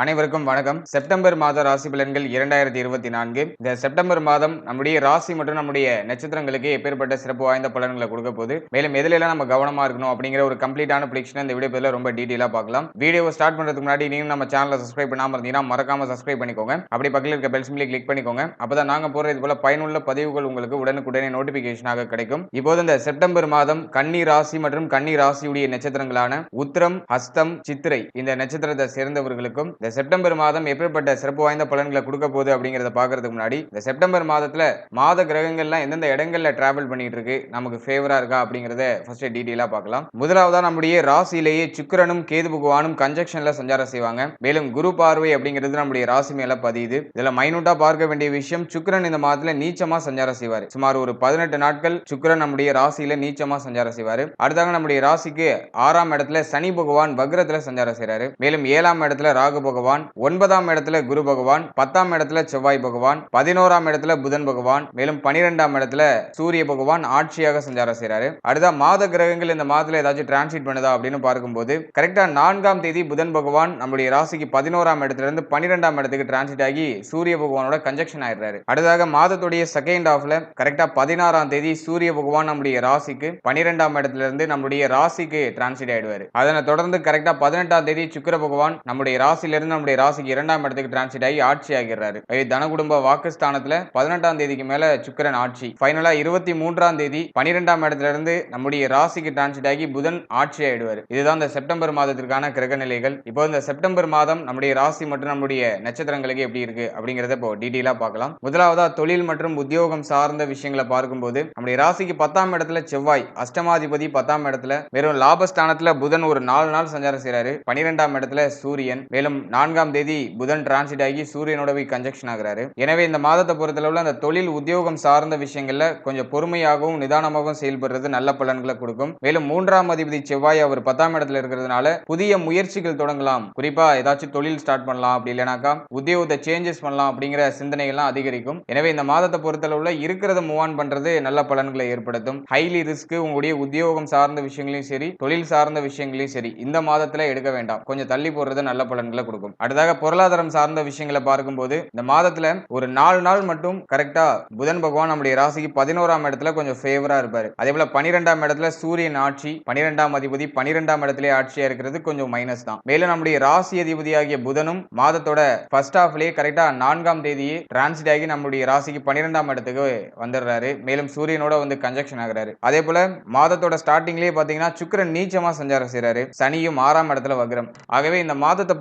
அனைவருக்கும் வணக்கம். செப்டம்பர் மாத ராசி பலன்கள் இரண்டாயிரத்தி இருபத்தி நான்கு. இந்த செப்டம்பர் மாதம் நம்முடைய ராசி மற்றும் நம்முடைய நட்சத்திரங்களுக்கு எப்பேற்பட்ட சிறப்பு வாய்ந்த பலன்களை கொடுக்க போது மேலும் எதுலாம் எல்லாம் நம்ம கவனமா இருக்கணும் அப்படிங்கிற ஒரு கம்ப்ளீட்டான ப்ரிடிக்ஷன் இந்த வீடியோ பதில ரொம்ப டீட்டெயிலா பார்க்கலாம். வீடியோ ஸ்டார்ட் பண்றதுக்கு முன்னாடி நீங்க நம்ம சேனலை சப்ஸ்கிரைப் பண்ணாம இருந்தீங்கன்னா மறக்காம சப்ஸ்கிரைப் பண்ணிக்கோங்க. அப்படி பக்கத்தில் இருக்க பெல் சிம்லி கிளிக் பண்ணிக்கோங்க. அப்பதான் நாங்க போற இது போல பயனுள்ள பதிவுகள் உங்களுக்கு உடனுக்குடனே நோட்டிபிகேஷனாக கிடைக்கும். இப்போது இந்த செப்டம்பர் மாதம் கன்னி ராசி மற்றும் கன்னி ராசியுடைய நட்சத்திரங்களான உத்திரம் ஹஸ்தம் சித்திரை இந்த நட்சத்திரத்தை சேர்ந்தவர்களுக்கும் இந்த செப்டம்பர் மாதம் எப்படிப்பட்ட சிறப்பு வாய்ந்த பலன்களை கொடுக்க போகுது அப்படிங்கறத பாக்குறதுக்கு முன்னாடி இந்த செப்டம்பர் மாதத்துல மாத கிரகங்கள்லாம் எந்தெந்த இடங்கள்ல டிராவல் பண்ணிட்டு இருக்கு நமக்கு ஃபேவரா இருக்கா அப்படிங்கறத ஃபர்ஸ்ட் டீட்டெயிலா பார்க்கலாம். முதலாவதா நம்முடைய ராசியிலேயே சுக்கிரனும் கேது பகவானும் கன்ஜெக்ஷன்ல சஞ்சாரம் செய்வாங்க. மேலும் குரு பார்வை அப்படிங்கிறது நம்முடைய ராசி மேல பதியுது. இதுல மைனூட்டா பார்க்க வேண்டிய விஷயம் சுக்கரன் இந்த மாதத்துல நீச்சமா சஞ்சாரம் செய்வார். சுமார் ஒரு பதினெட்டு நாட்கள் சுக்கரன் நம்முடைய ராசியில நீச்சமா சஞ்சாரம் செய்வாரு. அடுத்தாங்க நம்முடைய ராசிக்கு ஆறாம் இடத்துல சனி பகவான் வக்ரத்துல சஞ்சாரம் செய்றாரு. மேலும் ஏழாம் இடத்துல ராகு பகவான் ஒன்பதாம் இடத்துல குரு பகவான் பத்தாம் இடத்துல செவ்வாய் பகவான் பதினோராம் இடத்துல புதன் பகவான் மேலும் பனிரெண்டாம் இடத்துல சூரிய பகவான் ஆட்சியாக சஞ்சாரம் செய்யறாரு அடுத்த மாத கிரகங்கள் இந்த மாதத்துல ஏதாச்சும் டிரான்ஸ்லேட் பண்ணுதா அப்படின்னு பார்க்கும்போது கரெக்டா நான்காம் தேதி புதன் பகவான் நம்முடைய ராசிக்கு பதினோராம் இடத்துல இருந்து பன்னிரெண்டாம் இடத்துக்கு டிரான்ஸ்லேட் ஆகி சூரிய பகவானோட கன்ஜெக்ஷன் ஆயிடுறாரு. அடுத்ததாக மாதத்துடைய செகண்ட் ஹாஃப்ல கரெக்டா பதினாறாம் தேதி சூரிய பகவான் நம்முடைய ராசிக்கு பனிரெண்டாம் இடத்துல இருந்து நம்முடைய ராசிக்கு டிரான்ஸ்லேட் ஆயிடுவாரு. அதனை தொடர்ந்து கரெக்டா பதினெட்டாம் தேதி சுக்கிர பகவான் நம்முடைய ராசியில இருந்து நம்முடைய ராசிக்கு இரண்டாம் இடத்துக்கு டிரான்சிட் ஆகி ஆட்சி ஆகிறாரு. தன குடும்ப வாக்குஸ்தானத்துல பதினெட்டாம் தேதிக்கு மேல சுக்கிரன் ஆட்சி. ஃபைனலா இருபத்தி மூன்றாம் தேதி பனிரெண்டாம் இடத்துல இருந்து நம்முடைய ராசிக்கு டிரான்சிட் ஆகி புதன் ஆட்சி ஆயிடுவார். இதுதான் இந்த செப்டம்பர் மாதத்திற்கான கிரக நிலைகள். இப்போ இந்த செப்டம்பர் மாதம் நம்முடைய ராசி மற்றும் நம்முடைய நட்சத்திரங்களுக்கு எப்படி இருக்கு அப்படிங்கறத இப்போ டீட்டெயிலா பார்க்கலாம். முதலாவதா தொழில் மற்றும் உத்தியோகம் சார்ந்த விஷயங்களை பார்க்கும்போது நம்முடைய ராசிக்கு பத்தாம் இடத்துல செவ்வாய் அஷ்டமாதிபதி பத்தாம் இடத்துல வெறும் லாபஸ்தானத்துல புதன் ஒரு நாலு நாள் சஞ்சாரம் செய்யறாரு பனிரெண்டாம் இடத்துல சூரியன் மேலும் நான்காம் தேதி புதன் டிரான்சிட் ஆகி சூரியனோட போய் கன்ஜெக்ஷன் ஆகிறாரு. எனவே இந்த மாதத்தை பொறுத்தளவுல அந்த தொழில் உத்தியோகம் சார்ந்த விஷயங்கள்ல கொஞ்சம் பொறுமையாகவும் நிதானமாகவும் செயல்படுறது நல்ல பலன்களை கொடுக்கும். மேலும் மூன்றாம் அதிபதி செவ்வாய் அவர் பத்தாம் இடத்துல இருக்கிறதுனால புதிய முயற்சிகள் தொடங்கலாம். குறிப்பா ஏதாச்சும் தொழில் ஸ்டார்ட் பண்ணலாம் அப்படி இல்லைனாக்கா உத்தியோகத்தை சேஞ்சஸ் பண்ணலாம் அப்படிங்கிற சிந்தனைகள்லாம் அதிகரிக்கும். எனவே இந்த மாதத்தை பொறுத்தளவுல இருக்கிறத மூவ் ஆன் பண்றது நல்ல பலன்களை ஏற்படுத்தும். ஹைலி ரிஸ்க் உங்களுடைய உத்தியோகம் சார்ந்த விஷயங்களையும் சரி தொழில் சார்ந்த விஷயங்களையும் சரி இந்த மாதத்துல எடுக்க வேண்டாம். கொஞ்சம் தள்ளி போடுறது நல்ல பலன்களை கொடுக்கும். அடுத்ததாக பொருளாதாரம் சார்ந்த விஷயங்களை பார்க்கும்போது இந்த மாதத்துல ஒரு நாலு நாள் மட்டும் கரெக்டா புதன் பகவான் நம்முடைய ராசிக்கு பதினோராம் இடத்துல கொஞ்சம் ஃபேவரா இருப்பாரு. அதே போல பனிரெண்டாம் இடத்துல சூரியன் ஆட்சி பனிரெண்டாம் அதிபதி பனிரெண்டாம் இடத்திலே ஆட்சியா இருக்கிறது கொஞ்சம் மைனஸ் தான். மேலும் நம்முடைய ராசி அதிபதியாகிய புதனும் மாதத்தோட ஃபர்ஸ்ட் ஹாஃப்லயே கரெக்டா நான்காம் தேதியே டிரான்சிட் ஆகி நம்முடைய ராசிக்கு பன்னிரெண்டாம் இடத்துக்கு வந்துடுறாரு. மேலும் சூரியனோட வந்து கன்ஜெக்ஷன் ஆகுறாரு. அதே போல மாதத்தோட ஸ்டார்டிங்லயே பாத்தீங்கன்னா சுக்கிரன் நீச்சமா சஞ்சாரம் செய்யறாரு சனியும் ஆறாம் இடத்துல வக்ரம். ஆகவே இந்த மாதத்தை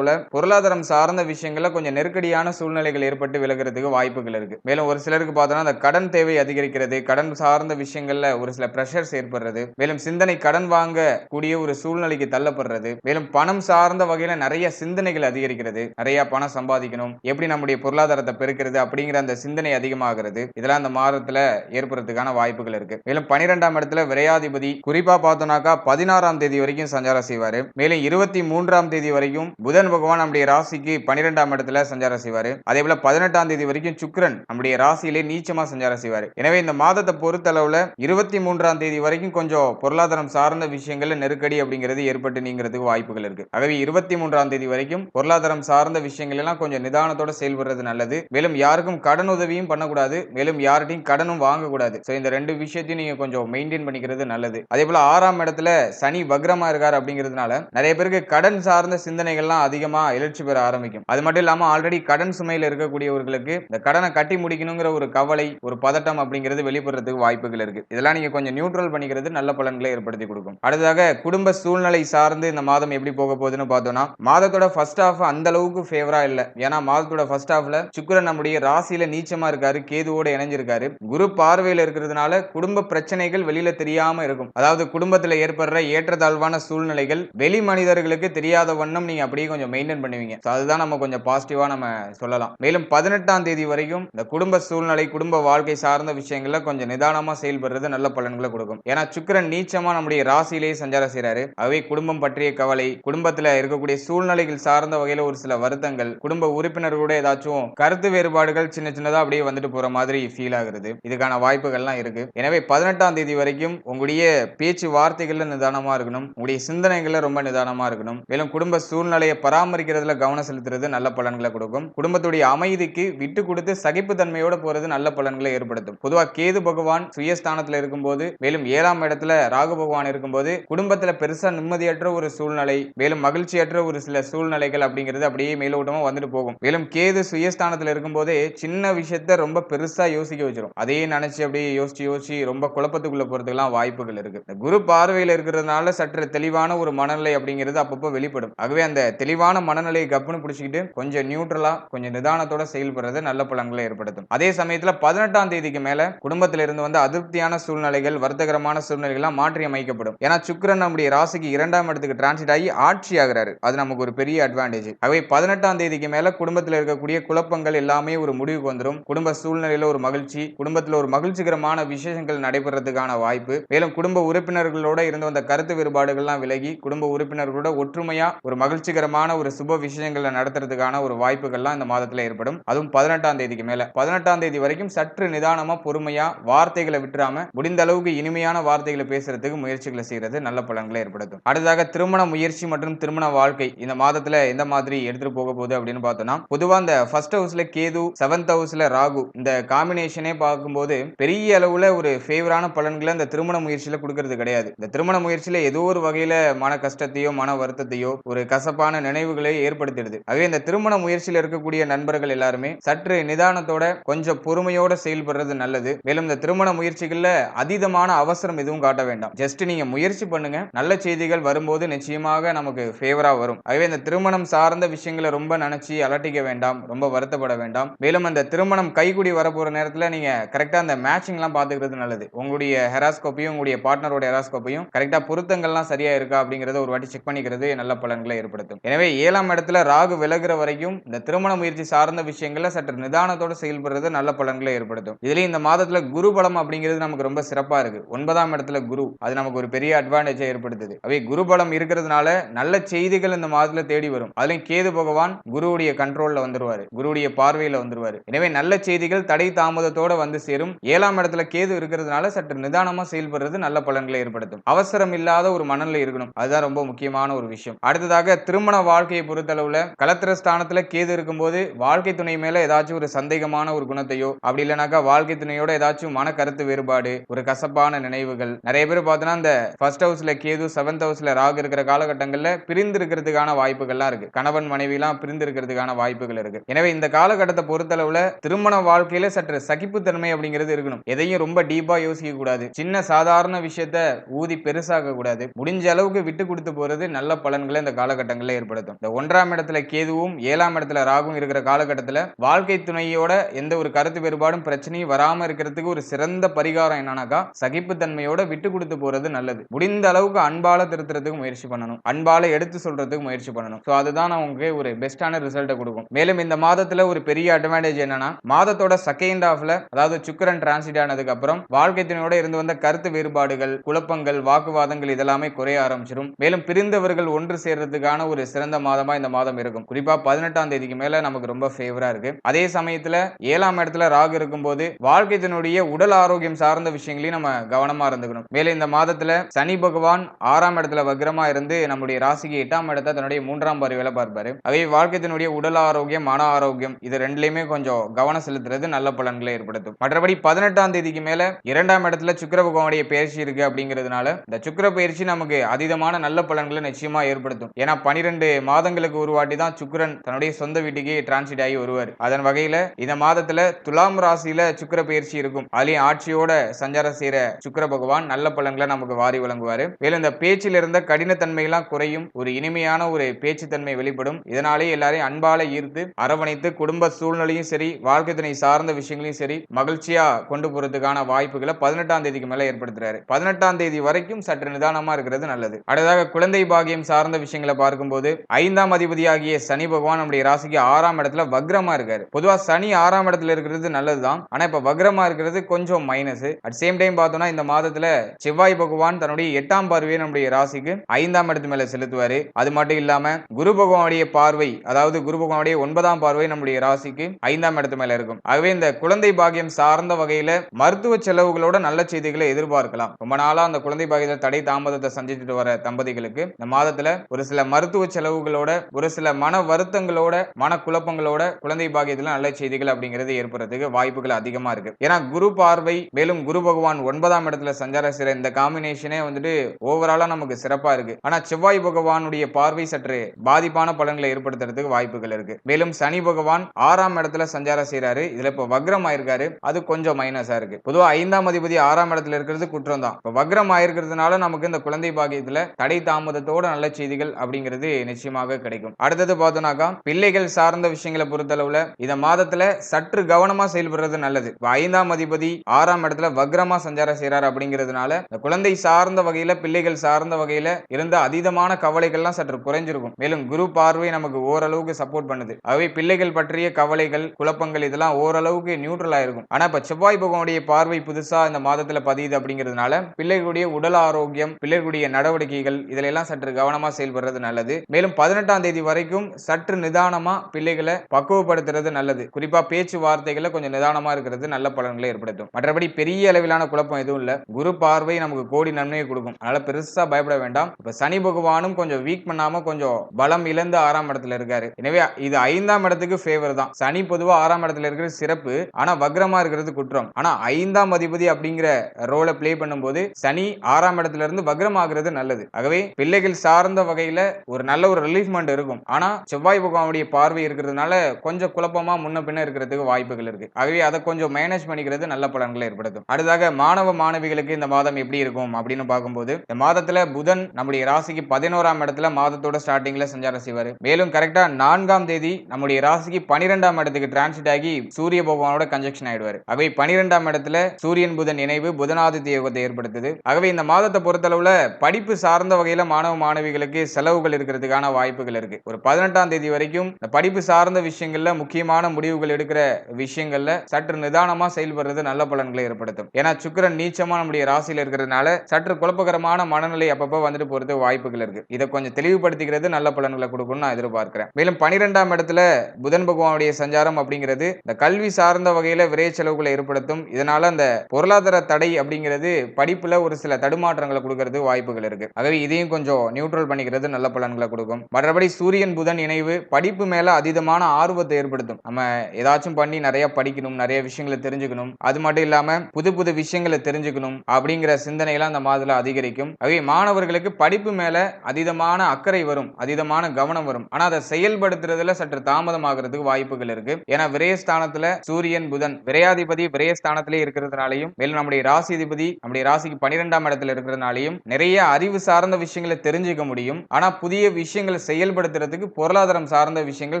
பொறுத்தளவுல பொருளாதாரம் சார்ந்த விஷயங்கள்ல கொஞ்சம் நெருக்கடியான சூழ்நிலைகள் ஏற்பட்டு விலகிறதுக்கு வாய்ப்புகள் இருக்கு. மேலும் ஒரு சிலருக்கு பார்த்தோன்னா அந்த கடன் தேவை அதிகரிக்கிறது கடன் சார்ந்த விஷயங்கள்ல ஒரு சில ப்ரெஷர்ஸ் ஏற்படுறது மேலும் சிந்தனை கடன் வாங்க கூடிய ஒரு சூழ்நிலைக்கு தள்ளப்படுறது மேலும் பணம் சார்ந்த வகையில நிறைய சிந்தனைகள் அதிகரிக்கிறது நிறைய பணம் சம்பாதிக்கணும் எப்படி நம்முடைய பொருளாதாரத்தை பெருக்கிறது அப்படிங்கிற அந்த சிந்தனை அதிகமாகிறது இதெல்லாம் அந்த மாதத்துல ஏற்படுறதுக்கான வாய்ப்புகள் இருக்கு. மேலும் பனிரெண்டாம் இடத்துல விரையாதிபதி குறிப்பா பார்த்தோம்னாக்கா பதினாறாம் தேதி வரைக்கும் சஞ்சாரம் செய்வாரு. மேலும் இருபத்தி மூன்றாம் தேதி வரைக்கும் புதன் பகவான் நம்முடைய ராசிக்கு பனிரெண்டாம் இடத்துல சஞ்சாரம் செய்வாரு. அதே போல பதினெட்டாம் தேதி வரைக்கும் சுக்கரன் நம்முடைய ராசியிலே நீச்சமா சஞ்சாரம் செய்வாரு. எனவே இந்த மாதத்தை பொறுத்தளவுல இருபத்தி மூன்றாம் தேதி வரைக்கும் கொஞ்சம் பொருளாதாரம் சார்ந்த விஷயங்கள்ல நெருக்கடி அப்படிங்கிறது ஏற்பட்டு நீங்கிறதுக்கு வாய்ப்புகள் இருக்கு. ஆகவே இருபத்தி மூன்றாம் தேதி வரைக்கும் பொருளாதாரம் சார்ந்த விஷயங்கள் எல்லாம் கொஞ்சம் நிதானத்தோட செயல்படுறது நல்லது. மேலும் யாருக்கும் கடன் உதவியும் பண்ணக்கூடாது. மேலும் யார்கிட்டையும் கடனும் வாங்கக்கூடாது. ஸோ இந்த ரெண்டு விஷயத்தையும் நீங்க கொஞ்சம் மெயின்டைன் பண்ணிக்கிறது நல்லது. அதே போல ஆறாம் இடத்துல சனி வக்ரமா இருக்காரு அப்படிங்கிறதுனால நிறைய பேருக்கு கடன் சார்ந்த சிந்தனைகள்லாம் அதிகம் எழுச்சி பெற ஆரம்பிக்கும். அது மட்டும் இல்லாம ஆல்ரெடி கடன் சுமையில இருக்கக்கூடியவர்களுக்கு இந்த கடனை கட்டி முடிக்கணுங்கிற ஒரு கவலை ஒரு பதட்டம் அப்படிங்கிறது வெளிப்படுறதுக்கு வாய்ப்புகள் இருக்கு. இதெல்லாம் நீங்க கொஞ்சம் நியூட்ரல் பண்ணிக்கிறது நல்ல பலன்களை ஏற்படுத்தி கொடுக்கும். அடுத்ததாக குடும்ப சூழ்நிலை சார்ந்து இந்த மாதம் எப்படி போக போகுதுன்னு பார்த்தோம்னா மாதத்தோட ஃபர்ஸ்ட் ஹாஃப் அந்த அளவுக்கு ஃபேவரா இல்லை. ஏன்னா மாதத்தோட ஃபர்ஸ்ட் ஹாஃப்ல சுக்கரன் நம்முடைய ராசியில நீச்சமா இருக்காரு கேதுவோட இணைஞ்சிருக்காரு. குரு பார்வையில இருக்கிறதுனால குடும்ப பிரச்சனைகள் வெளியில தெரியாம இருக்கும். அதாவது குடும்பத்துல ஏற்படுற ஏற்றத்தாழ்வான சூழ்நிலைகள் வெளி மனிதர்களுக்கு தெரியாத வண்ணம் நீங்க அப்படியே கொஞ்சம் மெயின்டைன் பண்ணுவீங்க. ஸோ அதுதான் நம்ம கொஞ்சம் பாசிட்டிவா நம்ம சொல்லலாம். மேலும் பதினெட்டாம் தேதி வரைக்கும் இந்த குடும்ப சூழ்நிலை குடும்ப வாழ்க்கை சார்ந்த விஷயங்கள்ல கொஞ்சம் நிதானமா செயல்படுறது நல்ல பலன்களை கொடுக்கும். ஏன்னா சுக்கிரன் நீச்சமா நம்முடைய ராசியிலேயே சஞ்சாரம் செய்றாரு. அவை குடும்பம் பற்றிய கவலை குடும்பத்துல இருக்கக்கூடிய சூழ்நிலைகள் சார்ந்த வகையில ஒரு சில வருத்தங்கள் குடும்ப உறுப்பினர்களோட ஏதாச்சும் கருத்து வேறுபாடுகள் சின்ன சின்னதா அப்படியே வந்துட்டு போற மாதிரி ஃபீல் ஆகுறது. இதுக்கான வாய்ப்புகள்லாம் இருக்கு. எனவே பதினெட்டாம் தேதி வரைக்கும் உங்களுடைய பேச்சு வார்த்தைகள்ல நிதானமா இருக்கணும். உங்களுடைய சிந்தனைகள்ல ரொம்ப நிதானமா இருக்கணும். மேலும் குடும்ப சூழ்நிலையை பராமரிக்கிறதுல கவனம் செலுத்துறது நல்ல பலன்களை கொடுக்கும். குடும்பத்துடைய அமைதிக்கு விட்டு கொடுத்து சகிப்புத்தன்மையோட போறது நல்ல பலன்களை ஏற்படுத்தும். பொதுவா கேது பகவான் சுயஸ்தானத்துல இருக்கும்போது மேலும் ஏழாம் இடத்துல ராகு பகவான் இருக்கும்போது குடும்பத்துல பெருசா நிம்மதியற்ற ஒரு சூழ்நிலை மேலும் மகிழ்ச்சியற்ற ஒரு சில சூழ்நிலைகள் அப்படிங்கிறது அப்படியே மேலோட்டமா வந்துட்டு போகும். மேலும் கேது சுயஸ்தானத்துல இருக்கும்போதே சின்ன விஷயத்த ரொம்ப பெருசா யோசிக்க வச்சிடும் அதையே நினைச்சு அப்படியே யோசிச்சு யோசிச்சு ரொம்ப குழப்பத்துக்குள்ள போறதுக்கெல்லாம் வாய்ப்புகள் இருக்கு. குரு பார்வையில இருக்கிறதுனால சற்று தெளிவான ஒரு மனநிலை அப்படிங்கிறது அப்பப்போ வெளிப்படும். ஆகவே அந்த தெளிவான மனநிலையை கப்புன்னு பிடிச்சிக்கிட்டு கொஞ்சம் நியூட்ரலா கொஞ்சம் நிதானத்தோட செயல்படுறது நல்ல பலன்களை ஏற்படுத்தும். அதே சமயத்துல பதினெட்டாம் தேதிக்கு மேல குடும்பத்தில இருந்து வந்து அதிருப்தியான சூழ்நிலைகள் வர்த்தகரமான சூழ்நிலைகள்லாம் மாற்றி அமைக்கப்படும். ஏன்னா சுக்கரன் நம்முடைய ராசிக்கு இரண்டாம் இடத்துக்கு டிரான்சிட் ஆகி ஆட்சி ஆகிறாரு. அது நமக்கு ஒரு பெரிய அட்வான்டேஜ் ஆகவே பதினெட்டாம் தேதிக்கு மேல குடும்பத்தில் இருக்கக்கூடிய குழப்பங்கள் எல்லாமே ஒரு முடிவுக்கு வந்துடும் குடும்ப சூழ்நிலையில ஒரு மகிழ்ச்சி குடும்பத்தில் ஒரு மகிழ்ச்சிகரமான விசேஷங்கள் நடைபெறதுக்கான வாய்ப்பு. மேலும் குடும்ப உறுப்பினர்களோட இருந்து வந்த கருத்து வேறுபாடுகள்லாம் விலகி குடும்ப உறுப்பினர்களோட ஒற்றுமையா ஒரு மகிழ்ச்சிகரமான ஒரு சுப விஷயங்களை நடத்துறதுக்கான ஒரு வாய்ப்புகள்லாம் இந்த மாதத்துல ஏற்படும். அதுவும் பதினெட்டாம் தேதிக்கு மேல. பதினெட்டாம் தேதி வரைக்கும் சற்று நிதானமா பொறுமையா வார்த்தைகளை விட்டுறாம முடிந்த அளவுக்கு இனிமையான வார்த்தைகளை பேசுறதுக்கு முயற்சிகளை செய்யறது நல்ல பலன்களை ஏற்படுத்தும். அடுத்ததாக திருமண முயற்சி மற்றும் திருமண வாழ்க்கை இந்த மாதத்துல எந்த மாதிரி எடுத்துட்டு போக போகுது அப்படின்னு பார்த்தோம்னா பொதுவா இந்த ஃபர்ஸ்ட் ஹவுஸ்ல கேது செவன்த் ஹவுஸ்ல ராகு இந்த காம்பினேஷனே பார்க்கும்போது பெரிய அளவுல ஒரு ஃபேவரான பலன்களை இந்த திருமண முயற்சியில கொடுக்கறது கிடையாது. இந்த திருமண முயற்சியில ஏதோ ஒரு வகையில மன கஷ்டத்தையோ மன வருத்தத்தையோ ஒரு கசப்பான நினைவு விளைவுகளை ஏற்படுத்திடுது. ஆகவே இந்த திருமண முயற்சியில் இருக்கக்கூடிய நண்பர்கள் எல்லாருமே சற்று நிதானத்தோட கொஞ்சம் பொறுமையோட செயல்படுறது நல்லது. மேலும் இந்த திருமண முயற்சிகள்ல அதீதமான அவசரம் எதுவும் காட்ட வேண்டாம். ஜஸ்ட் நீங்க முயற்சி பண்ணுங்க. நல்ல செய்திகள் வரும்போது நிச்சயமாக நமக்கு ஃபேவரா வரும். ஆகவே இந்த திருமணம் சார்ந்த விஷயங்களை ரொம்ப நினைச்சு அலட்டிக்க வேண்டாம். ரொம்ப வருத்தப்பட வேண்டாம். மேலும் அந்த திருமணம் கைகூடி வரப்போற நேரத்துல நீங்க கரெக்டா அந்த மேட்சிங் எல்லாம் பாத்துக்கிறது நல்லது. உங்களுடைய ஹெராஸ்கோப்பையும் உங்களுடைய பார்ட்னரோட ஹெராஸ்கோப்பையும் கரெக்டா பொருத்தங்கள்லாம் சரியா இருக்கா அப்படிங்கறத ஒரு வாட்டி செக் பண்ணிக்கிறது நல்ல பலன்களை ஏற்படுத்தும். எனவே ஏழாம் இடத்துல ராகு விலகுற வரைக்கும் இந்த திருமண முயற்சி சார்ந்த விஷயங்கள்ல சற்று நிதானத்தோட செயல்படுறது நல்ல பலன்களை ஏற்படுத்தும். இதுலயும் இந்த மாதத்துல குரு பலம் அப்படிங்கிறது நமக்கு ரொம்ப சிறப்பா இருக்கு. ஒன்பதாம் இடத்துல குரு அது நமக்கு ஒரு பெரிய அட்வான்டேஜை ஏற்படுத்துது. அவை குரு பலம் இருக்கிறதுனால நல்ல செய்திகள் இந்த மாதத்துல தேடி வரும். அதுலயும் கேது பகவான் குருவுடைய கண்ட்ரோல்ல வந்துருவாரு. குருவுடைய பார்வையில வந்துருவாரு. எனவே நல்ல செய்திகள் தடை தாமதத்தோட வந்து சேரும். ஏழாம் இடத்துல கேது இருக்கிறதுனால சற்று நிதானமா செயல்படுறது நல்ல பலன்களை ஏற்படுத்தும். அவசரம் இல்லாத ஒரு மனநிலை இருக்கணும். அதுதான் ரொம்ப முக்கியமான ஒரு விஷயம். அடுத்ததாக திருமண வாழ்க்கையை பொறுத்தளவுல கலத்திர ஸ்தானத்துல கேது இருக்கும்போது வாழ்க்கை துணை மேல ஏதாச்சும் ஒரு சந்தேகமான ஒரு குணத்தையோ அப்படி இல்லைனாக்கா வாழ்க்கை துணையோட ஏதாச்சும் மன கருத்து வேறுபாடு ஒரு கசப்பான நினைவுகள். நிறைய பேர் பார்த்தோன்னா இந்த ஃபர்ஸ்ட் ஹவுஸ்ல கேது செவன்த் ஹவுஸ்ல ராகு இருக்கிற காலகட்டங்கள்ல பிரிந்து இருக்கிறதுக்கான வாய்ப்புகள்லாம் இருக்கு. கணவன் மனைவிலாம் பிரிந்து இருக்கிறதுக்கான வாய்ப்புகள் இருக்கு. எனவே இந்த காலகட்டத்தை பொறுத்தளவுல திருமண வாழ்க்கையில சற்று சகிப்புத்தன்மை அப்படிங்கிறது இருக்கணும். எதையும் ரொம்ப டீப்பா யோசிக்க கூடாது. சின்ன சாதாரண விஷயத்த ஊதி பெருசாக்க கூடாது. முடிஞ்ச அளவுக்கு விட்டு கொடுத்து போறது நல்ல பலன்களை இந்த காலகட்டங்களில் ஏற்படுத்தும். இந்த ஒன்றாம் இடத்துல கேதுவும் ஏழாம் இடத்துல ராகும் இருக்கிற காலகட்டத்தில் வாழ்க்கை துணையோட எந்த ஒரு கருத்து வேறுபாடும் பிரச்சனையும் வராமல் இருக்கிறதுக்கு ஒரு சிறந்த பரிகாரம் என்னன்னாக்கா சகிப்புத்தன்மையோட விட்டு கொடுத்து போறது நல்லது. முடிந்த அளவுக்கு அன்பால திருத்துறதுக்கு முயற்சி பண்ணணும். அன்பால எடுத்து சொல்றதுக்கு முயற்சி பண்ணணும். ஸோ அதுதான் நமக்கு ஒரு பெஸ்டான ரிசல்ட்டை கொடுக்கும். மேலும் இந்த மாதத்துல ஒரு பெரிய அட்வான்டேஜ் என்னன்னா மாதத்தோட செகண்ட் ஹாஃப்ல அதாவது சுக்கரன் டிரான்சிட் ஆனதுக்கு அப்புறம் வாழ்க்கை துணையோட இருந்து வந்த கருத்து வேறுபாடுகள் குழப்பங்கள் வாக்குவாதங்கள் இதெல்லாமே குறைய ஆரம்பிச்சிடும் மேலும் பிரிந்தவர்கள் ஒன்று சேர்றதுக்கான ஒரு சிறந்த மாதமா இந்த மாதம் இருக்கும். குறிப்பா பதினெட்டாம் தேதிக்கு மேல நமக்கு ரொம்ப ஃபேவரா இருக்கு. அதே சமயத்துல ஏழாம் இடத்துல ராகு இருக்கும்போது வாழ்க்கை உடல் ஆரோக்கியம் சார்ந்த விஷயங்களையும் நம்ம கவனமா இருந்துக்கணும். மேலும் இந்த மாதத்துல சனி பகவான் ஆறாம் இடத்துல வக்ரமா இருந்து நம்முடைய ராசிக்கு எட்டாம் இடத்த தன்னுடைய மூன்றாம் பார்வையில பார்ப்பாரு. அதே வாழ்க்கைத்தினுடைய உடல் ஆரோக்கியம் மன ஆரோக்கியம் இது ரெண்டுலயுமே கொஞ்சம் கவனம் செலுத்துறது நல்ல பலன்களை ஏற்படுத்தும். மற்றபடி பதினெட்டாம் தேதிக்கு மேல இரண்டாம் இடத்துல சுக்கிர பகவானுடைய பயிற்சி இருக்கு அப்படிங்கிறதுனால இந்த சுக்கிர பயிற்சி நமக்கு அதீதமான நல்ல பலன்களை நிச்சயமா ஏற்படுத்தும். ஏன்னா பனிரெண்டு மாதங்களுக்கு ஒரு வாட்டி தான் சுக்கரன் தன்னுடைய சொந்த வீட்டுக்கு டிரான்சிட் ஆகி வருவார். அதன் வகையில இந்த மாதத்துல துலாம் ராசியில சுக்கிர பயிற்சி இருக்கும். அதுலயும் ஆட்சியோட சஞ்சாரம் செய்யற சுக்கிர பகவான் நல்ல பலன்களை நமக்கு வாரி வழங்குவாரு. மேலும் இந்த பேச்சில் இருந்த கடினத்தன்மை எல்லாம் குறையும். ஒரு இனிமையான ஒரு பேச்சுத்தன்மை வெளிப்படும். இதனாலே எல்லாரையும் அன்பால ஈர்த்து அரவணைத்து குடும்ப சூழ்நிலையும் சரி வாழ்க்கை துணை சார்ந்த விஷயங்களையும் சரி மகிழ்ச்சியா கொண்டு போறதுக்கான வாய்ப்புகளை பதினெட்டாம் தேதிக்கு மேல ஏற்படுத்துறாரு. பதினெட்டாம் தேதி வரைக்கும் சற்று நிதானமா இருக்கிறது நல்லது. அடுத்ததாக குழந்தை பாகியம் சார்ந்த விஷயங்களை பார்க்கும்போது ஐந்தாம் அதிபதியாகிய சனி பகவான் நம்முடைய ராசிக்கு ஆறாம் இடத்துல வக்ரமா இருக்காரு. பொதுவா சனி ஆறாம் இடத்துல இருக்கிறது நல்லதுதான். ஆனா இப்ப வக்ரமா இருக்கிறது கொஞ்சம் மைனஸ் அட் சேம் டைம் பார்த்தோம்னா இந்த மாதத்துல செவ்வாய் பகவான் தன்னுடைய எட்டாம் பார்வையை நம்முடைய ராசிக்கு ஐந்தாம் இடத்து மேல செலுத்துவாரு. அது மட்டும் இல்லாம குரு பகவானுடைய பார்வை அதாவது குரு பகவானுடைய ஒன்பதாம் பார்வை நம்முடைய ராசிக்கு ஐந்தாம் இடத்து மேல இருக்கும். ஆகவே இந்த குழந்தை பாகியம் சார்ந்த வகையில மருத்துவ செலவுகளோட நல்ல செய்திகளை எதிர்பார்க்கலாம். ரொம்ப நாளா அந்த குழந்தை பாகியத்தில் தடை தாமதத்தை சந்திச்சுட்டு வர தம்பதிகளுக்கு இந்த மாதத்துல ஒரு சில மருத்துவ செலவுகள் சோர்வுகளோட ஒரு சில மன வருத்தங்களோட மன குழப்பங்களோட குழந்தை பாகியத்தில் நல்ல செய்திகள் அப்படிங்கிறது ஏற்படுறதுக்கு வாய்ப்புகள் அதிகமா இருக்கு. ஏன்னா குரு பார்வை மேலும் குரு பகவான் ஒன்பதாம் இடத்துல சஞ்சார செய்யற இந்த காம்பினேஷனே வந்துட்டு ஓவராலா நமக்கு சிறப்பா இருக்கு. ஆனா செவ்வாய் பகவானுடைய பார்வை சற்று பாதிப்பான பலன்களை ஏற்படுத்துறதுக்கு வாய்ப்புகள் இருக்கு. மேலும் சனி பகவான் ஆறாம் இடத்துல சஞ்சாரம் செய்யறாரு இதுல இப்ப வக்ரம் ஆயிருக்காரு. அது கொஞ்சம் மைனஸா இருக்கு. பொதுவா ஐந்தாம் அதிபதி ஆறாம் இடத்துல இருக்கிறது குற்றம் தான். இப்ப வக்ரம் ஆயிருக்கிறதுனால நமக்கு இந்த குழந்தை பாக்கியத்துல தடை தாமதத்தோட நல்ல செய்திகள் அப்படிங்கிறது நிச்சயமா அதிகமாக கிடைக்கும். அடுத்தது பார்த்தோம்னாக்கா பிள்ளைகள் சார்ந்த விஷயங்களை பொறுத்தளவுல இந்த மாதத்துல சற்று கவனமா செயல்படுறது நல்லது. ஐந்தாம் அதிபதி ஆறாம் இடத்துல வக்ரமா சஞ்சாரம் செய்யறாரு அப்படிங்கிறதுனால இந்த குழந்தை சார்ந்த வகையில பிள்ளைகள் சார்ந்த வகையில இருந்த அதீதமான கவலைகள்லாம் சற்று குறைஞ்சிருக்கும். மேலும் குரு பார்வை நமக்கு ஓரளவுக்கு சப்போர்ட் பண்ணுது. ஆகவே பிள்ளைகள் பற்றிய கவலைகள் குழப்பங்கள் இதெல்லாம் ஓரளவுக்கு நியூட்ரல் ஆயிருக்கும். ஆனா இப்ப செவ்வாய் பகவானுடைய பார்வை புதுசா இந்த மாதத்துல பதியுது அப்படிங்கிறதுனால பிள்ளைகளுடைய உடல் ஆரோக்கியம் பிள்ளைகளுடைய நடவடிக்கைகள் இதிலெல்லாம் சற்று கவனமா செயல்படுறது நல்லது. மேலும் பதினெட்டாம் தேதி வரைக்கும் சற்று நிதானமா பிள்ளைகளை பக்குவப்படுத்துறது நல்லது. குறிப்பா பேச்சு வார்த்தைகளை கொஞ்சம் நிதானமா இருக்கிறது நல்ல பலன்களை ஏற்படுத்தும். மற்றபடி பெரிய அளவிலான குழப்பம் எதுவும் இல்ல. குரு பார்வை நமக்கு கோடி நன்மையை கொடுக்கும். அதனால பெருசா பயப்பட வேண்டாம். இப்ப சனி பகவானும் கொஞ்சம் வீக் பண்ணாம கொஞ்சம் பலம் இழந்து ஆறாம் இடத்துல இருக்காரு. எனவே இது ஐந்தாம் இடத்துக்கு ஃபேவர் தான். சனி பொதுவா ஆறாம் இடத்துல இருக்கிறது சிறப்பு ஆனா வக்ரமா இருக்கிறது குற்றம். ஆனா ஐந்தாம் அதிபதி அப்படிங்கிற ரோலை பிளே பண்ணும்போது சனி ஆறாம் இடத்துல இருந்து வக்ரம் நல்லது. ஆகவே பிள்ளைகள் சார்ந்த வகையில ஒரு நல்ல ஒரு ரிலீஃப்மெண்ட் இருக்கும். ஆனால் செவ்வாய் பகவானுடைய பார்வை இருக்கிறதுனால கொஞ்சம் குழப்பமா முன்ன பின்ன இருக்கிறதுக்கு வாய்ப்புகள் இருக்கு. ஆகவே அதை கொஞ்சம் மேனேஜ் பண்ணிக்கிறது நல்ல பலன்களை ஏற்படுத்தும். அடுத்தாக மாணவ மாணவிகளுக்கு இந்த மாதம் எப்படி இருக்கும் அப்படின்னு பார்க்கும்போது இந்த மாதத்துல புதன் நம்முடைய ராசிக்கு பதினோராம் இடத்துல மாதத்தோட ஸ்டார்டிங்ல சஞ்சாரம் செய்வார். மேலும் கரெக்டா நான்காம் தேதி நம்முடைய ராசிக்கு பனிரெண்டாம் இடத்துக்கு டிரான்சிட் ஆகி சூரிய பகவானோட கன்ஜெக்ஷன் ஆயிடுவார். ஆகவே பனிரெண்டாம் இடத்துல சூரியன் புதன் இணைவு புதனாதித்ய யோகத்தை ஏற்படுத்துது. ஆகவே இந்த மாதத்தை பொறுத்தளவுல படிப்பு சார்ந்த வகையில மாணவ மாணவிகளுக்கு செலவுகள் இருக்கிறதுக்கான வாய்ப்பு வாய்ப்புகள் இருக்கு. ஒரு பதினெட்டாம் தேதி வரைக்கும் இந்த படிப்பு சார்ந்த விஷயங்கள்ல முக்கியமான முடிவுகள் எடுக்கிற விஷயங்கள்ல சற்று நிதானமா செயல்படுறது நல்ல பலன்களை ஏற்படுத்தும். ஏன்னா சுக்கிரன் நீச்சமா நம்முடைய ராசியில இருக்கிறதுனால சற்று குழப்பகரமான மனநிலை அப்பப்போ வந்துட்டு போறது வாய்ப்புகள் இருக்கு. இதை கொஞ்சம் தெளிவுபடுத்திக்கிறது நல்ல பலன்களை கொடுக்கும்னு நான் எதிர்பார்க்கிறேன். மேலும் பனிரெண்டாம் இடத்துல புதன் பகவானுடைய சஞ்சாரம் அப்படிங்கிறது இந்த கல்வி சார்ந்த வகையில விரைய செலவுகளை ஏற்படுத்தும். இதனால அந்த பொருளாதார தடை அப்படிங்கிறது படிப்புல ஒரு சில தடுமாற்றங்களை கொடுக்கறது வாய்ப்புகள் இருக்கு. ஆகவே இதையும் கொஞ்சம் நியூட்ரல் பண்ணிக்கிறது நல்ல பலன்களை கொடுக்கும். மற்றபடி சூரியன் புதன் இணைவு படிப்பு மேல அதீதமான ஆர்வத்தை ஏற்படுத்தும். நம்ம ஏதாச்சும் பண்ணி நிறைய படிக்கணும் நிறைய விஷயங்களை தெரிஞ்சுக்கணும். அது மட்டும் இல்லாம புது புது விஷயங்களை தெரிஞ்சுக்கணும் அப்படிங்கிற சிந்தனையெல்லாம் அந்த மாதத்துல அதிகரிக்கும். ஆகவே மாணவர்களுக்கு படிப்பு மேல அதீதமான அக்கறை வரும் அதீதமான கவனம் வரும். ஆனா அதை செயல்படுத்துறதுல சற்று தாமதமாகிறதுக்கு வாய்ப்புகள் இருக்கு. ஏன்னா விரயஸ்தானத்துல சூரியன் புதன் விரையாதிபதி விரயஸ்தானத்திலே இருக்கிறதுனாலையும் மேலும் நம்முடைய ராசிதிபதி நம்முடைய ராசிக்கு பனிரெண்டாம் இடத்துல இருக்கிறதுனாலையும் நிறைய அறிவு சார்ந்த விஷயங்களை தெரிஞ்சுக்க முடியும். ஆனா புதிய விஷயங்களை செயல்படுத்துறதுக்கு பொருளாதாரம் சார்ந்த விஷயங்கள்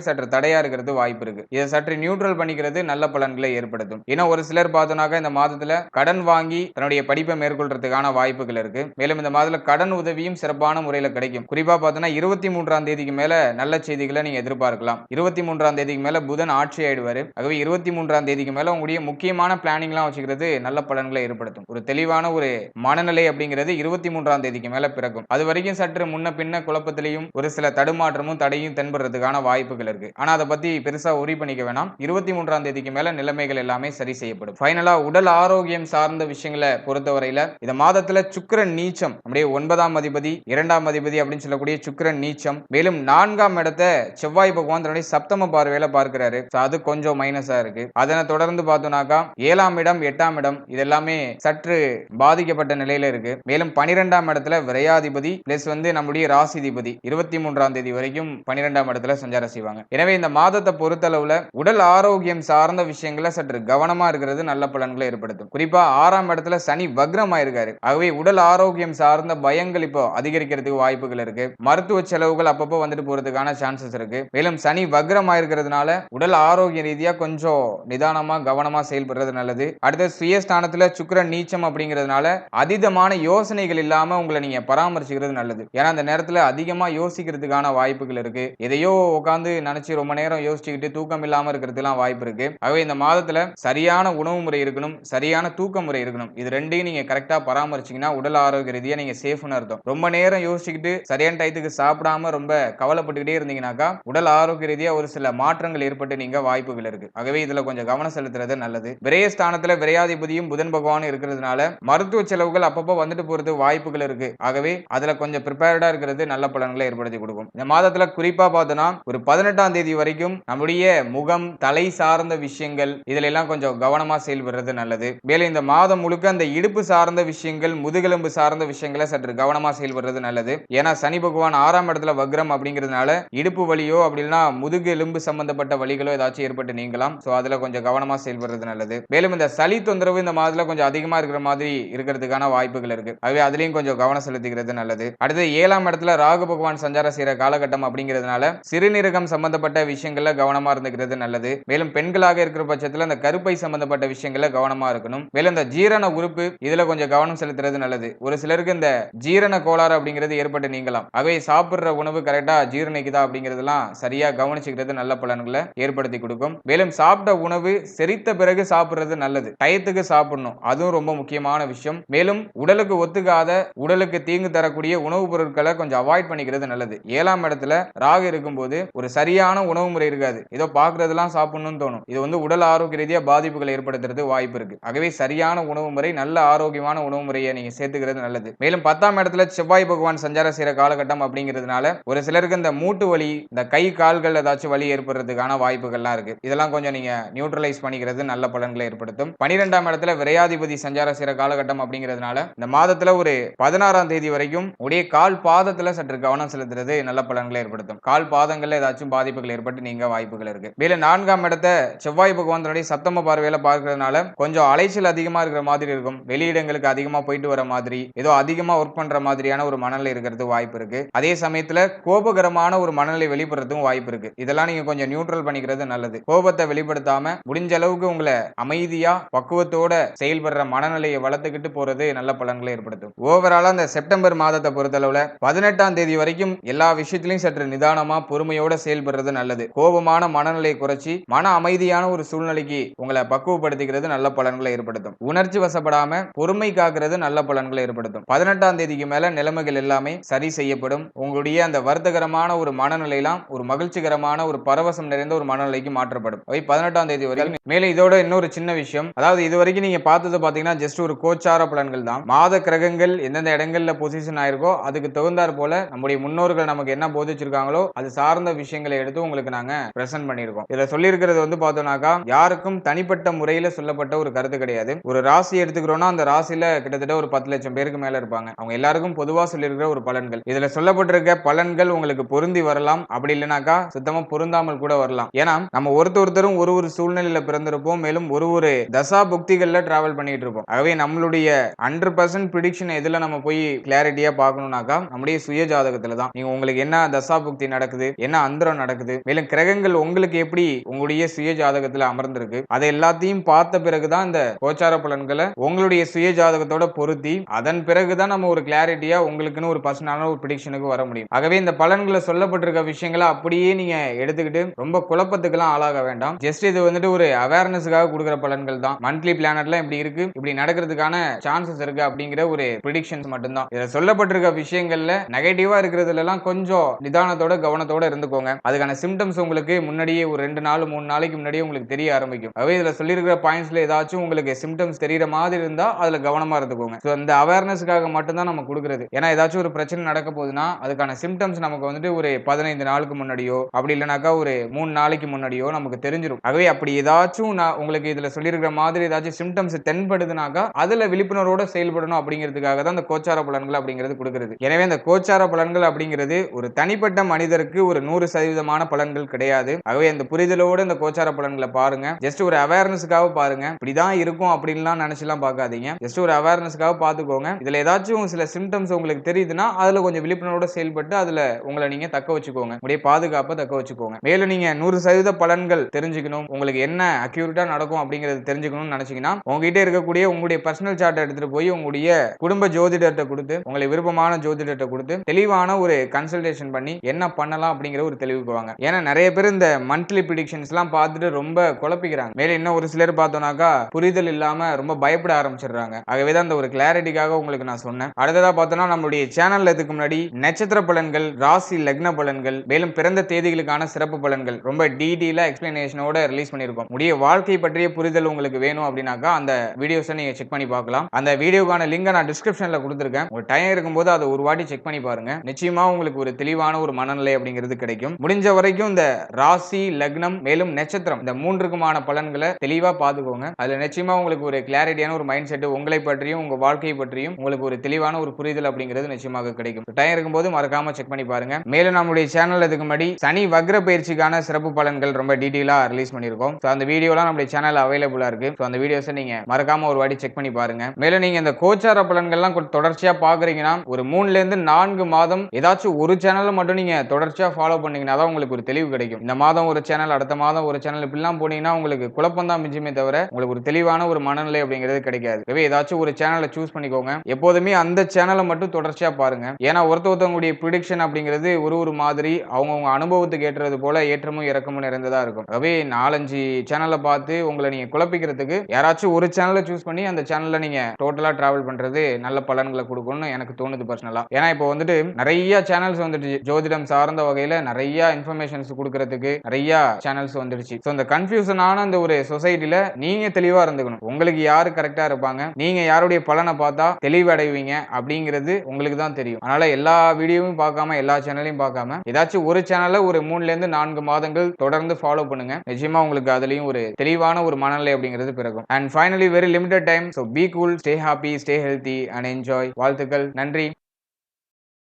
சற்று தடையா இருக்கிறது வாய்ப்பு இருக்கு. இதை சற்று நியூட்ரல் பண்ணிக்கிறது நல்ல பலன்களை ஏற்படுத்தும். ஏன்னா ஒரு சிலர் பார்த்தோம்னாக்க இந்த மாதத்துல கடன் வாங்கி தன்னுடைய படிப்பை மேற்கொள்றதுக்கான வாய்ப்புகள் இருக்கு. மேலும் இந்த மாதத்துல கடன் உதவியும் சிறப்பான முறையில கிடைக்கும். குறிப்பா பார்த்தோம்னா இருபத்தி மூன்றாம் தேதிக்கு மேல நல்ல செய்திகளை நீங்க எதிர்பார்க்கலாம். இருபத்தி மூன்றாம் தேதிக்கு மேல புதன் ஆட்சி ஆயிடுவாரு. ஆகவே இருபத்தி மூன்றாம் தேதிக்கு மேல உங்களுடைய முக்கியமான பிளானிங்லாம் வச்சுக்கிறது நல்ல பலன்களை ஏற்படுத்தும். ஒரு தெளிவான ஒரு மனநிலை அப்படிங்கிறது இருபத்தி மூன்றாம் தேதிக்கு மேல பிறக்கும். அது வரைக்கும் சற்று முன்ன பின்ன குழப்பத்திலையும் ஒரு சில தடுமாற்றமும் தடையும் தென்படுறதுக்கான வாய்ப்புகள் இருக்கு. ஆனா அதை பத்தி பெருசா உரி பண்ணிக்க வேணாம். இருபத்தி மூன்றாம் தேதிக்கு மேல நிலைமைகள் எல்லாமே சரி செய்யப்படும். ஃபைனலா உடல் ஆரோக்கியம் சார்ந்த விஷயங்களை பொறுத்தவரையில இந்த மாதத்துல சுக்கிரன் நீச்சம் அப்படியே ஒன்பதாம் அதிபதி இரண்டாம் அதிபதி அப்படின்னு சொல்லக்கூடிய சுக்கரன் நீச்சம் மேலும் நான்காம் இடத்தை செவ்வாய் பகவான் தன்னுடைய சப்தம பார்வையில பார்க்கிறாரு. அது கொஞ்சம் மைனஸா இருக்கு. அதனை தொடர்ந்து பார்த்தோம்னாக்கா ஏழாம் இடம் எட்டாம் இடம் இது எல்லாமே சற்று பாதிக்கப்பட்ட நிலையில இருக்கு. மேலும் பனிரெண்டாம் இடத்துல விரையாதிபதி பிளஸ் வந்து நம்முடைய ராசிதிபதி இருபத்தி மூன்று பதிமூன்றாம் தேதி வரைக்கும் பன்னிரெண்டாம் இடத்துல சஞ்சாரம் செய்வாங்க. எனவே இந்த மாதத்தை பொறுத்தளவுல உடல் ஆரோக்கியம் சார்ந்த விஷயங்களை சற்று கவனமா இருக்கிறது நல்ல பலன்களை ஏற்படுத்தும். குறிப்பா ஆறாம் இடத்துல சனி வக்ரம் ஆயிருக்காரு. ஆகவே உடல் ஆரோக்கியம் சார்ந்த பயங்கள் இப்போ அதிகரிக்கிறதுக்கு வாய்ப்புகள் இருக்கு. மருத்துவ செலவுகள் அப்பப்போ வந்துட்டு போறதுக்கான சான்சஸ் இருக்கு. மேலும் சனி வக்ரம் ஆயிருக்கிறதுனால உடல் ஆரோக்கிய ரீதியா கொஞ்சம் நிதானமா கவனமா செயல்படுறது நல்லது. அடுத்து சுயஸ்தானத்துல சுக்கிரன் நீச்சம் அப்படிங்கிறதுனால அதீதமான யோசனைகள் இல்லாம உங்களை நீங்க பராமரிச்சுக்கிறது நல்லது. ஏன்னா அந்த நேரத்துல அதிகமா யோசிக்கிறதுக்கு யோசிக்கிறதுக்கான வாய்ப்புகள் இருக்கு. எதையோ உட்காந்து நினைச்சு ரொம்ப நேரம் யோசிச்சுக்கிட்டு தூக்கம் இல்லாம இருக்கிறதுலாம் வாய்ப்பு இருக்கு. ஆகவே இந்த மாதத்துல சரியான உணவு முறை இருக்கணும் சரியான தூக்க முறை இருக்கணும். இது ரெண்டையும் நீங்க கரெக்டா பராமரிச்சீங்கன்னா உடல் ஆரோக்கிய ரீதியா நீங்க சேஃப்னு அர்த்தம். ரொம்ப நேரம் யோசிச்சுக்கிட்டு சரியான டயத்துக்கு சாப்பிடாம ரொம்ப கவலைப்பட்டுக்கிட்டே இருந்தீங்கன்னாக்கா உடல் ஆரோக்கிய ரீதியா ஒரு சில மாற்றங்கள் ஏற்பட்டு நீங்க வாய்ப்புகள் இருக்கு. ஆகவே இதுல கொஞ்சம் கவனம் செலுத்துறது நல்லது. விரயஸ்தானத்துல விரையாதிபதியும் புதன் பகவானும் இருக்கிறதுனால மருத்துவ செலவுகள் அப்பப்போ வந்துட்டு போறது வாய்ப்புகள் இருக்கு. ஆகவே அதுல கொஞ்சம் ப்ரிப்பேர்டா இருக்கிறது நல்ல பலன்களை ஏற்படுத்தி கொடுக்கும். இருக்கும். இந்த மாதத்துல குறிப்பா பார்த்தோம்னா ஒரு பதினெட்டாம் தேதி வரைக்கும் நம்முடைய முகம் தலை சார்ந்த விஷயங்கள் இதுல எல்லாம் கொஞ்சம் கவனமா செயல்படுறது நல்லது. மேலும் இந்த மாதம் முழுக்க அந்த இடுப்பு சார்ந்த விஷயங்கள் முதுகெலும்பு சார்ந்த விஷயங்களை சற்று கவனமா செயல்படுறது நல்லது. ஏன்னா சனி பகவான் ஆறாம் இடத்துல வக்ரம் அப்படிங்கிறதுனால இடுப்பு வலியோ அப்படின்னா முதுகு எலும்பு சம்பந்தப்பட்ட வலிகளோ ஏதாச்சும் ஏற்பட்டு நீங்கலாம். ஸோ அதுல கொஞ்சம் கவனமா செயல்படுறது நல்லது. மேலும் இந்த சளி தொந்தரவு இந்த மாதத்துல கொஞ்சம் அதிகமா இருக்கிற மாதிரி இருக்கிறதுக்கான வாய்ப்புகள் இருக்கு. அதுவே அதுலயும் கொஞ்சம் கவனம் செலுத்திக்கிறது நல்லது. அடுத்து ஏழாம் இடத்துல ராகு பகவான் சஞ்சாரம் செய்யற காலகட்டம் அப்படிங்கிறதுனால சிறுநீரகம் சம்பந்தப்பட்ட விஷயங்கள்ல கவனமா இருந்துக்கிறது நல்லது. மேலும் பெண்களாக இருக்கிற பட்சத்தில் அந்த கருப்பை சம்பந்தப்பட்ட விஷயங்கள்ல கவனமா இருக்கணும். மேலும் இந்த ஜீரண உறுப்பு இதுல கொஞ்சம் கவனம் செலுத்துறது நல்லது. ஒரு சிலருக்கு இந்த ஜீரண கோளாறு அப்படிங்கிறது ஏற்பட்டு நீங்கலாம். ஆகவே சாப்பிடுற உணவு கரெக்டா ஜீரணிக்குதா அப்படிங்கிறதெல்லாம் சரியா கவனிச்சுக்கிறது நல்ல பலன்களை ஏற்படுத்தி கொடுக்கும். மேலும் சாப்பிட்ட உணவு செரித்த பிறகு சாப்பிடுறது நல்லது. டயத்துக்கு சாப்பிடணும். அதுவும் ரொம்ப முக்கியமான விஷயம். மேலும் உடலுக்கு ஒத்துக்காத உடலுக்கு தீங்கு தரக்கூடிய உணவுப் பொருட்களை கொஞ்சம் அவாய்ட் பண்ணிக்கிறது நல்லது. ஏழாம் இடத்துல ராகு இருக்கும்போது ஒரு சரியான உணவு முறை இருக்காது. ஏதோ பாக்குறதெல்லாம் சாப்பிடணும்னு தோணும். இது வந்து உடல் ஆரோக்கிய ரீதியா பாதிப்புகளை ஏற்படுத்துறது வாய்ப்பு இருக்கு. ஆகவே சரியான உணவு முறை நல்ல ஆரோக்கியமான உணவு முறையை நீங்க சேர்த்துக்கிறது நல்லது. மேலும் பத்தாம் இடத்துல செவ்வாய் பகவான் சஞ்சாரம் செய்யற காலகட்டம் அப்படிங்கிறதுனால ஒரு சிலருக்கு இந்த மூட்டு வலி இந்த கை கால்கள் ஏதாச்சும் வலி ஏற்படுறதுக்கான வாய்ப்புகள்லாம் இருக்கு. இதெல்லாம் கொஞ்சம் நீங்க நியூட்ரலைஸ் பண்ணிக்கிறது நல்ல பலன்களை ஏற்படுத்தும். பனிரெண்டாம் இடத்துல விரையாதிபதி சஞ்சாரம் செய்யற காலகட்டம் அப்படிங்கிறதுனால இந்த மாதத்துல ஒரு பதினாறாம் தேதி வரைக்கும் உடைய கால் பாதத்துல சற்று கவனம் செலுத்துறது நல்ல பலன்களை ஏற்படுத்தும். கால் பாதங்கள்ல ஏதாச்சும் பாதிப்புகள் ஏற்பட்டு நீங்க வாய்ப்புகள் இருக்கு. மேல நான்காம் இடத்தை செவ்வாய் பகவான் தன்னுடைய சப்தம பார்வையில பார்க்கறதுனால கொஞ்சம் அலைச்சல் அதிகமா இருக்கிற மாதிரி இருக்கும். வெளியிடங்களுக்கு அதிகமா போயிட்டு வர மாதிரி ஏதோ அதிகமா ஒர்க் பண்ற மாதிரியான ஒரு மனநிலை இருக்கிறது வாய்ப்பு இருக்கு. அதே சமயத்துல கோபகரமான ஒரு மனநிலை வெளிப்படுறதுக்கும் வாய்ப்பு இருக்கு. இதெல்லாம் நீங்க கொஞ்சம் நியூட்ரல் பண்ணிக்கிறது நல்லது. கோபத்தை வெளிப்படுத்தாம முடிஞ்ச அளவுக்கு உங்களை அமைதியா பக்குவத்தோட செயல்படுற மனநிலையை வளர்த்துக்கிட்டு போறது நல்ல பலன்களை ஏற்படுத்தும். ஓவராலா அந்த செப்டம்பர் மாதத்தை பொறுத்தளவுல பதினெட்டாம் தேதி வரைக்கும் எல்லா விஷயத்திலையும் சற்று நிதானமா பொறுமையோட செயல்படுறது நல்லது. கோபமான மனநிலையை குறைச்சி மன அமைதியான ஒரு சூழ்நிலைக்கு உங்களை பக்குவப்படுத்திக்கிறது நல்ல பலன்களை ஏற்படுத்தும். உணர்ச்சி வசப்படாம பொறுமை காக்கிறது நல்ல பலன்களை ஏற்படுத்தும். பதினெட்டாம் தேதிக்கு மேல நிலைமைகள் எல்லாமே சரி செய்யப்படும். உங்களுடைய அந்த வருத்தகரமான ஒரு மனநிலையெல்லாம் ஒரு மகிழ்ச்சிகரமான ஒரு பரவசம் நிறைந்த ஒரு மனநிலைக்கு மாற்றப்படும். அவை பதினெட்டாம் தேதி வரைக்கும் மேலும் இதோட இன்னொரு சின்ன விஷயம். அதாவது இது வரைக்கும் நீங்க பார்த்தது பாத்தீங்கன்னா ஜஸ்ட் ஒரு கோச்சார பலன்கள் தான். மாத கிரகங்கள் எந்தெந்த இடங்கள்ல பொசிஷன் ஆயிருக்கோ அதுக்கு தகுந்தாற் போல நம்முடைய முன்னோர்கள் நமக்கு என்ன போதிச்சிருக்காங்களோ அது சார்ந்த விஷயங்களை எடுத்து உங்களுக்கு நாங்க பிரசன்ட் பண்ணியிருக்கோம். இதுல சொல்லியிருக்கிறது வந்து பார்த்தோம்னாக்கா யாருக்கும் தனிப்பட்ட முறையில சொல்லப்பட்ட ஒரு கருத்து கிடையாது. ஒரு ராசி எடுத்துக்கிறோம்னா அந்த ராசியில கிட்டத்தட்ட ஒரு பத்து லட்சம் பேருக்கு மேல இருப்பாங்க. அவங்க எல்லாருக்கும் பொதுவா சொல்லியிருக்கிற ஒரு பலன்கள். இதுல சொல்லப்பட்டிருக்க பலன்கள் உங்களுக்கு பொருந்தி வரலாம். அப்படி இல்லைனாக்கா சுத்தமா பொருந்தாமல் கூட வரலாம். ஏன்னா நம்ம ஒருத்தர் ஒருத்தரும் ஒரு ஒரு சூழ்நிலையில பிறந்திருப்போம். மேலும் ஒரு ஒரு தசா புக்திகள்ல டிராவல் பண்ணிட்டு இருப்போம். ஆகவே நம்மளுடைய ஹண்ட்ரட் பர்சன்ட் ப்ரிடிக்ஷன் எதுல நம்ம போய் கிளாரிட்டியா பார்க்கணும்னாக்கா நம்முடைய சுய ஜாதகத்துல தான். நீங்க உங்களுக்கு என்ன தசா புக்தி நடக்குது? என்ன அந்தரம் நடக்குது? மேலும் கிரகங்கள் உங்களுக்கு எப்படி உங்களுடைய சுய ஜாதகத்துல அமர்ந்திருக்கு? அதை எல்லாத்தையும் பார்த்த பிறகுதான் இந்த கோச்சார பலன்களை உங்களுடைய சுய ஜாதகத்தோட பொருத்தி அதன் பிறகுதான் நம்ம ஒரு கிளாரிட்டியா உங்களுக்குன்னு ஒரு பர்சனலான ஒரு ப்ரிடிக்ஷனுக்கு வர முடியும். ஆகவே இந்த பலன்களை சொல்லப்பட்டிருக்க விஷயங்களை அப்படியே நீங்க எடுத்துக்கிட்டு ரொம்ப குழப்பத்துக்கெல்லாம் ஆளாக வேண்டாம். ஜஸ்ட் இது வந்துட்டு ஒரு அவேர்னஸுக்காக கொடுக்குற பலன்கள் தான். மந்த்லி பிளானட்லாம் இப்படி இருக்கு இப்படி நடக்கிறதுக்கான சான்சஸ் இருக்கு அப்படிங்கிற ஒரு ப்ரிடிக்ஷன்ஸ் மட்டும்தான். இதை சொல்லப்பட்டிருக்க விஷயங்கள்ல நெகட்டிவா இருக்கிறதுல எல்லாம் கொஞ்சம் கொஞ்சம் நிதானத்தோட கவனத்தோட இருந்துக்கோங்க. அதுக்கான சிம்டம்ஸ் உங்களுக்கு முன்னாடியே ஒரு ரெண்டு நாள் மூணு நாளைக்கு முன்னாடியே உங்களுக்கு தெரிய ஆரம்பிக்கும். அவை இதுல சொல்லியிருக்கிற பாயிண்ட்ஸ்ல ஏதாச்சும் உங்களுக்கு சிம்டம்ஸ் தெரியற மாதிரி இருந்தா அதுல கவனமா இருந்துக்கோங்க. ஸோ இந்த அவேர்னஸ்க்காக மட்டும்தான் நம்ம கொடுக்குறது. ஏன்னா ஏதாச்சும் ஒரு பிரச்சனை நடக்க போகுதுன்னா அதுக்கான சிம்டம்ஸ் நமக்கு வந்துட்டு ஒரு பதினைந்து நாளுக்கு முன்னாடியோ அப்படி இல்லைனாக்கா ஒரு மூணு நாளைக்கு முன்னாடியோ நமக்கு தெரிஞ்சிடும் ஆகவே அப்படி ஏதாச்சும் நான் உங்களுக்கு இதுல சொல்லியிருக்கிற மாதிரி ஏதாச்சும் சிம்டம்ஸ் தென்படுதுனாக்கா அதுல விழிப்புணர்வோட செயல்படணும் அப்படிங்கிறதுக்காக தான் இந்த கோச்சார பலன்கள் அப்படிங்கிறது கொடுக்குறது. எனவே இந்த கோச்சார பலன்கள் அப்படிங்கிறது ஒரு தனிப்பட்ட மனிதருக்கு ஒரு நூறு சதவீதமான பலன்கள் கிடையாது. ஆகவே அந்த புரிதலோட இந்த கோச்சார பலன்களை பாருங்க. ஜஸ்ட் ஒரு அவேர்னஸுக்காக பாருங்க. இப்படிதான் இருக்கும் அப்படின்லாம் நினைச்சுலாம் பார்க்காதீங்க. ஜஸ்ட் ஒரு அவேர்னஸுக்காக பார்த்துக்கோங்க. இதுல ஏதாச்சும் சில சிம்டம்ஸ் உங்களுக்கு தெரியுதுன்னா அதுல கொஞ்சம் விழிப்புணர்வோட செயல்பட்டு அதுல உங்களை நீங்க தக்க வச்சுக்கோங்க. உடைய பாதுகாப்பை தக்க வச்சுக்கோங்க. மேலும் நீங்க நூறு சதவீத பலன்கள் தெரிஞ்சுக்கணும். உங்களுக்கு என்ன அக்யூரேட்டா நடக்கும் அப்படிங்கறது தெரிஞ்சுக்கணும்னு நினைச்சீங்கன்னா உங்ககிட்ட இருக்கக்கூடிய உங்களுடைய பர்சனல் சார்ட்டை எடுத்துட்டு போய் உங்களுடைய குடும்ப ஜோதிடர்கிட்ட கொடுத்து உங்களை விருப்பமான ஜோதிடர்கிட்ட கொடுத்து தெளிவான ஒரு கன்சல்டேஷன் பண்ணி என்ன பண்ணலாம் அப்படிங்கிற ஒரு தெளிவுக்கு வாங்க ஏன்னா நிறைய பேர் இந்த மந்த்லி ப்ரிடிக்ஷன்ஸ் எல்லாம் பார்த்துட்டு ரொம்ப குழப்பிக்கிறாங்க. மேலே இன்னும் ஒரு சிலர் பார்த்தோம்னாக்கா புரிதல் இல்லாம ரொம்ப பயப்பட ஆரம்பிச்சிடுறாங்க. ஆகவே தான் அந்த ஒரு கிளாரிட்டிக்காக உங்களுக்கு நான் சொன்னேன். அடுத்ததா பார்த்தோம்னா நம்மளுடைய சேனல்ல இதுக்கு முன்னாடி நட்சத்திர பலன்கள் ராசி லக்ன பலன்கள் மேலும் பிறந்த தேதிகளுக்கான சிறப்பு பலன்கள் ரொம்ப டீடெயிலா எக்ஸ்பிளனேஷனோட ரிலீஸ் பண்ணியிருக்கோம். உடைய வாழ்க்கை பற்றிய புரிதல் உங்களுக்கு வேணும் அப்படின்னாக்கா அந்த வீடியோஸை நீங்க செக் பண்ணி பார்க்கலாம். அந்த வீடியோக்கான லிங்கை நான் டிஸ்கிரிப்ஷன்ல கொடுத்துருக்கேன். ஒரு டைம் இருக்கும்போது அதை ஒரு வாட்டி செக் பண்ணி பாருங்க. நிச்சயமா உங்களுக்கு ஒரு ஒரு தெளிவான ஒரு மனநிலை அப்படிங்கிறது கிடைக்கும். முடிஞ்ச வரைக்கும் இந்த ராசி லக்னம் மேலும் நட்சத்திரம் இந்த மூன்றுக்குமான பலன்களை தெளிவா பாத்துக்கோங்க. அதுல நிச்சயமா உங்களுக்கு ஒரு கிளாரிட்டியான ஒரு மைண்ட் செட் உங்களை பற்றியும் உங்க வாழ்க்கையை பற்றியும் உங்களுக்கு ஒரு தெளிவான ஒரு புரிதல் அப்படிங்கிறது நிச்சயமாக கிடைக்கும். டைம் இருக்கும்போது மறக்காம செக் பண்ணி பாருங்க. மேலும் நம்முடைய சேனல் இதுக்கு முன்னாடி சனி வக்ர பயிற்சிக்கான சிறப்பு பலன்கள் ரொம்ப டீட்டெயிலா ரிலீஸ் பண்ணிருக்கோம் ஸோ அந்த வீடியோலாம் நம்முடைய சேனல் அவைலபிளா இருக்கு. ஸோ அந்த வீடியோஸை நீங்க மறக்காம ஒரு வாட்டி செக் பண்ணி பாருங்க. மேலும் நீங்க இந்த கோச்சார பலன்கள்லாம் தொடர்ச்சியா பாக்குறீங்கன்னா ஒரு மூணுல இருந்து நான்கு மாதம் ஏதாச்சும் ஒரு சேனலை மட்டும் நீங்க தொடர்ச்சியா ஃபாலோ பண்ணீங்கன்னா தான் உங்களுக்கு ஒரு தெளிவு கிடைக்கும். இந்த மாதம் ஒரு சேனல் அடுத்த மாதம் ஒரு சேனல் இப்படிலாம் போனீங்கன்னா உங்களுக்கு குழப்பம் தான் மிஞ்சுமே தவிர உங்களுக்கு ஒரு தெளிவான ஒரு மனநிலை அப்படிங்கிறது கிடைக்காது. எனவே ஏதாச்சும் ஒரு சேனலை சூஸ் பண்ணிக்கோங்க. எப்போதுமே அந்த சேனலை மட்டும் தொடர்ச்சியா பாருங்க. ஏன்னா ஒருத்த ஒருத்தவங்களுடைய ப்ரிடிக்ஷன் அப்படிங்கிறது ஒரு ஒரு மாதிரி அவங்கவுங்க அனுபவத்துக்கு ஏற்றது போல ஏற்றமும் இறக்கமும் நிறைந்ததா இருக்கும். ஆகவே நாலஞ்சு சேனலை பார்த்து உங்களை நீங்க குழப்பிக்கிறதுக்கு யாராச்சும் ஒரு சேனலை சூஸ் பண்ணி அந்த சேனல்ல நீங்க டோட்டலா டிராவல் பண்றது நல்ல பலன்களை கொடுக்கும்னு எனக்கு தோணுது பர்சனலா ஏன்னா இப்போ வந்துட்டு நிறைய சேனல்ஸ் வந்துடுச்சு. ஜோதிடம் சார்ந்த வகையில நிறைய இன்ஃபர்மேஷன்ஸ் கொடுக்கறதுக்கு நிறைய சேனல்ஸ் வந்துடுச்சு. ஸோ இந்த கன்ஃபியூஷனான அந்த ஒரு சொசைட்டில நீங்க தெளிவா இருந்துக்கணும். உங்களுக்கு யாரு கரெக்டா இருப்பாங்க? நீங்க யாருடைய பலனை பார்த்தா தெளிவடைவீங்க அப்படிங்கிறது உங்களுக்கு தான் தெரியும். அதனால எல்லா வீடியோவும் பார்க்காம எல்லா சேனலையும் பார்க்காம ஏதாச்சும் ஒரு சேனலை ஒரு மூணுல இருந்து நான்கு மாதங்கள் தொடர்ந்து ஃபாலோ பண்ணுங்க. நிச்சயமா உங்களுக்கு அதுலயும் ஒரு தெளிவான ஒரு மனநிலை அப்படிங்கிறது பிறகும் and finally very limited time so be cool stay happy stay healthy and enjoy வாழ்த்துக்கள். நன்றி.